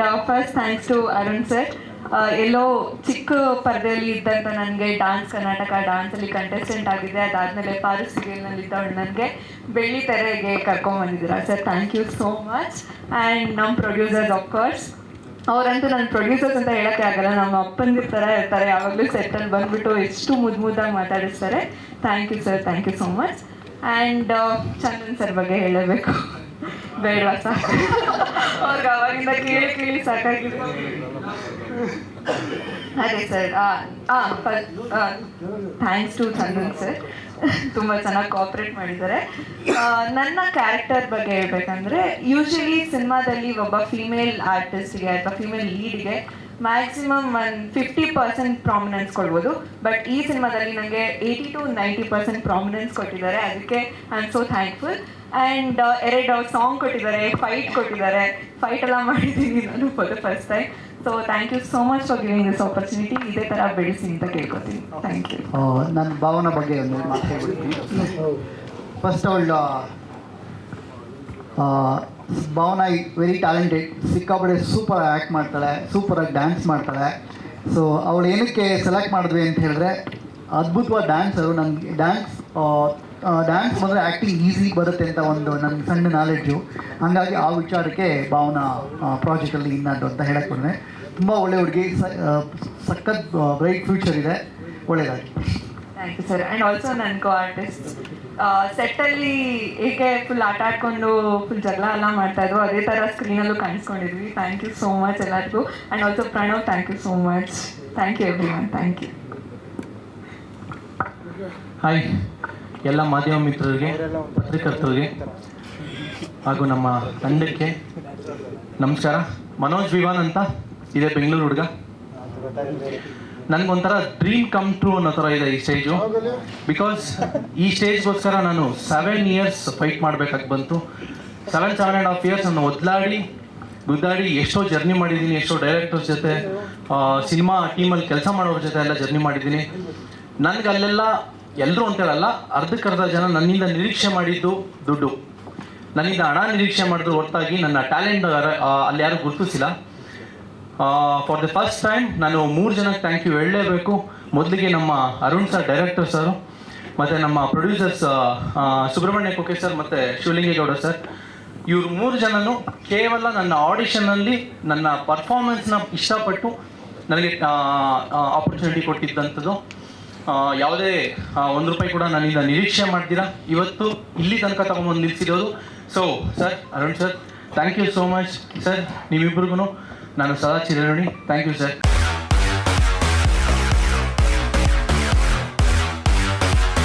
First thanks to Arun sir ಎಲ್ಲೋ ಚಿಕ್ಕ ಪರದೆಯಲ್ಲಿ ಇದ್ದಂತ ನನಗೆ ಡಾನ್ಸ್ ಕರ್ನಾಟಕ ಡಾನ್ಸಲ್ಲಿ ಕಂಟೆಸ್ಟೆಂಟ್ ಆಗಿದೆ ಅದಾದಮೇಲೆ ಪಾರು ಸೀರಿಯಲ್ನಲ್ಲಿ ಇದ್ದವಳು ನನಗೆ ಬೆಳ್ಳಿ ತೆರೆಗೆ ಕರ್ಕೊಂಡ್ಬಂದಿದ್ದೀರಾ sir thank you so much and ನಮ್ಮ ಪ್ರೊಡ್ಯೂಸರ್ಸ್ ಅಫ್ಕೋರ್ಸ್ ಅವರಂತೂ ನನ್ನ ಪ್ರೊಡ್ಯೂಸರ್ಸ್ ಅಂತ ಹೇಳಕ್ಕೆ ಆಗಲ್ಲ. ನಮ್ಮ ಅಪ್ಪಂದಿರ್ ಥರ ಇರ್ತಾರೆ. ಯಾವಾಗಲೂ ಸೆಟ್ಟಲ್ಲಿ ಬಂದ್ಬಿಟ್ಟು ಎಷ್ಟು ಮುದ್ದು ಮುದ್ದಾಗಿ ಮಾತಾಡಿಸ್ತಾರೆ. Thank you sir thank you so much and Chandan sir ಬಗ್ಗೆ ಹೇಳಬೇಕು. ಬೇಡವಾ ಸಾಕು ಅವ್ರಿಗೆ ಅವಾಗಿಂದ ಕೇಳಿ ಕೇಳಿ ಸಾಕಾಗಿದೆ. ಅದೇ sir thanks to Chandan sir. ತುಂಬ ಚೆನ್ನಾಗಿ ಕೋಆಪ್ರೇಟ್ ಮಾಡಿದ್ದಾರೆ. ನನ್ನ ಕ್ಯಾರೆಕ್ಟರ್ ಬಗ್ಗೆ ಹೇಳ್ಬೇಕಂದ್ರೆ ಯೂಶಲಿ ಸಿನಿಮಾದಲ್ಲಿ ಒಬ್ಬ ಫಿಮೇಲ್ ಆರ್ಟಿಸ್ಟ್ಗೆ ಅಥವಾ female ಲೀಡ್ಗೆ maximum one fifty percent prominence ಕೊಡ್ಬೋದು. ಬಟ್ ಈ ಸಿನಿಮಾದಲ್ಲಿ ನನಗೆ eighty to ninety percent prominence ಕೊಟ್ಟಿದ್ದಾರೆ. ಅದಕ್ಕೆ I am so thankful and ಎರಡು ಸಾಂಗ್ ಕೊಟ್ಟಿದ್ದಾರೆ ಫೈಟ್ ಕೊಟ್ಟಿದ್ದಾರೆ. ಫೈಟ್ ಎಲ್ಲ ಮಾಡಿದ್ದೀನಿ ನಾನು for the first time so thank you so much for giving this opportunity ಇದೇ ಥರ ಬೆಳೆಸಿ ಅಂತ ಕೇಳ್ಕೊತೀನಿ. ಥ್ಯಾಂಕ್ ಯು ನನ್ನ ಭಾವನ ಬಗ್ಗೆ ಒಂದು ಮಾತು ಹೇಳ್ಬಿಡ್ತೀನಿ ಫಸ್ಟ್ ಅವಳು ಭಾವನ ವೆರಿ ಟ್ಯಾಲೆಂಟೆಡ್ ಸಿಕ್ಕಾಪಡೆ ಸೂಪರ್ ಆ್ಯಕ್ಟ್ ಮಾಡ್ತಾಳೆ ಸೂಪರಾಗಿ ಡ್ಯಾನ್ಸ್ ಮಾಡ್ತಾಳೆ. ಸೊ ಅವಳು ಏನಕ್ಕೆ ಸೆಲೆಕ್ಟ್ ಮಾಡಿದ್ವಿ ಅಂತ ಹೇಳಿದ್ರೆ, ಅದ್ಭುತವಾದ ಡ್ಯಾನ್ಸರು ನನಗೆ ಡ್ಯಾನ್ಸ್ ಡ್ಯಾನ್ಸ್ ಬಂದರೆ ಆ್ಯಕ್ಟಿಂಗ್ ಈಸಿ ಬರುತ್ತೆ ಅಂತ ಒಂದು ನನ್ನ ಸಣ್ಣ ನಾಲೆಡ್ಜು ಹಾಗಾಗಿ ಆ ವಿಚಾರಕ್ಕೆ ಭಾವನ ಪ್ರಾಜೆಕ್ಟಲ್ಲಿ ಇನ್ನದ್ದು ಅಂತ ಹೇಳಕ್ಕೆ ತುಂಬ ಒಳ್ಳೆ ಹುಡುಗಿ ಸಖತ್ ಬ್ರೈಟ್ ಫ್ಯೂಚರ್ ಇದೆ. ಒಳ್ಳೆಯದಾಗಿ thank you sir and also ನನ್ನ ಕೋ ಆರ್ಟಿಸ್ಟ್ ಸೆಟ್ಟಲ್ಲಿ ಏಕೆ ಫುಲ್ ಆಟ ಆಡ್ಕೊಂಡು ಫುಲ್ ಜಗಳ ಎಲ್ಲ ಮಾಡ್ತಾ ಇದ್ರು. ಅದೇ ಥರ ಸ್ಕ್ರೀನಲ್ಲೂ ಕಾಣಿಸ್ಕೊಂಡಿದ್ವಿ. ಥ್ಯಾಂಕ್ ಯು ಸೋ ಮಚ್ ಎಲ್ಲರಿಗೂ. And also Pranav thank you so much thank you everyone thank you hi ಎಲ್ಲ ಮಾಧ್ಯಮ ಮಿತ್ರರಿಗೆ, ಪತ್ರಕರ್ತರಿಗೆ, ಹಾಗೂ ನಮ್ಮ ತಂಡಕ್ಕೆ ನಮಸ್ಕಾರ. ಮನೋಜ್ ವಿವಾನ್ ಅಂತ ಇದೆ ಬೆಂಗಳೂರು ಹುಡುಗ. ನನಗೊಂಥರ ಡ್ರೀಮ್ ಕಮ್ ಟ್ರೂ ಅನ್ನೋ ಥರ ಇದೆ ಈ ಸ್ಟೇಜು ಬಿಕಾಸ್ ಈ ಸ್ಟೇಜ್ಗೋಸ್ಕರ ನಾನು ಸೆವೆನ್ ಇಯರ್ಸ್ ಫೈಟ್ ಮಾಡಬೇಕಾಗಿ ಬಂತು. Seven seven and half years ನಾನು ಒದ್ಲಾಡಿ, ಗುದ್ದಾಡಿ ಎಷ್ಟೋ ಜರ್ನಿ ಮಾಡಿದ್ದೀನಿ, ಎಷ್ಟೋ ಡೈರೆಕ್ಟರ್ಸ್ ಜೊತೆ ಸಿನಿಮಾ ಟೀಮಲ್ಲಿ ಕೆಲಸ ಮಾಡೋರ ಜೊತೆ ಎಲ್ಲ ಜರ್ನಿ ಮಾಡಿದ್ದೀನಿ. ನನಗೆ ಅಲ್ಲೆಲ್ಲ ಎಲ್ಲರೂ ಅಂತೇಳಲ್ಲ, ಅರ್ಧಕ್ಕರ್ಧ ಜನ ನನ್ನಿಂದ ನಿರೀಕ್ಷೆ ಮಾಡಿದ್ದು ದುಡ್ಡು. ನನ್ನಿಂದ ಹಣ ನಿರೀಕ್ಷೆ ಮಾಡಿದ್ರು ಹೊರತಾಗಿ ನನ್ನ ಟ್ಯಾಲೆಂಟ್ ಅಲ್ಲಿ ಯಾರು ಗುರುತಿಸಿಲ್ಲ. ಫಾರ್ ದ ಫಸ್ಟ್ ಟೈಮ್ ನಾನು ಮೂರು ಜನಕ್ಕೆ ಥ್ಯಾಂಕ್ ಯು ಹೇಳಲೇಬೇಕು. ಮೊದಲಿಗೆ ನಮ್ಮ ಅರುಣ್ ಸರ್ ಡೈರೆಕ್ಟರ್ ಸರ್ ಮತ್ತು ನಮ್ಮ ಪ್ರೊಡ್ಯೂಸರ್ಸ್ ಸುಬ್ರಹ್ಮಣ್ಯ ಕುಕ್ಕೆ ಸರ್ ಮತ್ತು ಶಿವಲಿಂಗೇಗೌಡ ಸರ್ ಇವ್ರು ಮೂರು ಜನನು ಕೇವಲ ನನ್ನ ಆಡಿಷನ್ನಲ್ಲಿ ನನ್ನ ಪರ್ಫಾರ್ಮೆನ್ಸ್ನ ಇಷ್ಟಪಟ್ಟು ನನಗೆ ಆಪರ್ಚುನಿಟಿ ಕೊಟ್ಟಿದ್ದಂಥದ್ದು. ಯಾವುದೇ ಒಂದು ರೂಪಾಯಿ ಕೂಡ ನನ್ನಿಂದ ನಿರೀಕ್ಷೆ ಮಾಡ್ತೀರಾ ಇವತ್ತು ಇಲ್ಲಿ ತನಕ ತಗೊಂಬಂದು ನಿಲ್ಲಿಸಿರೋದು so sir Arun sir thank you so much sir ನೀವಿಬ್ರಿಗೂ ನಾನು ಸದಾ ಚಿರಋಣಿ ಥ್ಯಾಂಕ್ ಯು ಸರ್